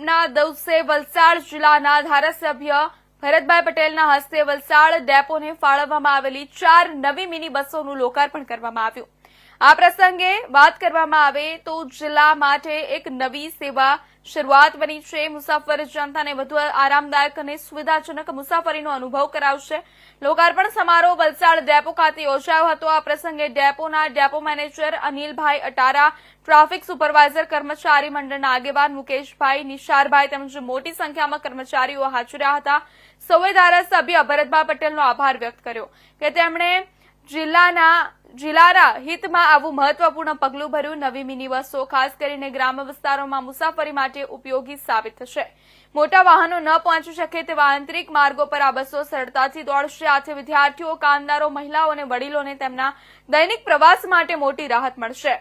ના દિવસે વલસાડ જિલ્લાના ધારાસભ્ય ભરતભાઈ પટેલના હસ્તે વલસાડ ડેપોને ફાળવવામાં આવેલી ચાર નવી મિની બસોનું લોકાર્પણ કરવામાં આવ્યું. આ પ્રસંગે વાત કરવામાં આવે તો જિલ્લા માટે એક નવી સેવા શરૂઆત બની છે. મુસાફર જનતાને વધુ આરામદાયક અને સુવિધાજનક મુસાફરીનો અનુભવ કરાવશે. લોકાર્પણ સમારોહ વલસાડ ડેપો ખાતે યોજાયો હતો. આ પ્રસંગે ડેપોના depot manager Anilbhai Atara, traffic supervisor કર્મચારી મંડળના આગેવાન મુકેશભાઈ નિશારભાઈ તેમજ મોટી સંખ્યામાં કર્મચારીઓ હાજર હતા. સૌએ ધારાસભ્ય ભરતભાઈ પટેલનો આભાર વ્યક્ત કર્યો કે તેમણે જિલ્લાના જિલ્લાના હિતમાં આવું મહત્વપૂર્ણ પગલું ભર્યું નવી મિની બસો, ખાસ કરીને ગ્રામ્ય વિસ્તારોમાં મુસાફરી માટે ઉપયોગી સાબિત થશે. મોટા વાહનો ન પહોંચી શકે તેવા આંતરિક માર્ગો પર આ બસો સરળતાથી દોડશે. આથી વિદ્યાર્થીઓ, કામદારો, મહિલાઓ અને વડીલોને તેમના દૈનિક પ્રવાસ માટે મોટી રાહત મળશે.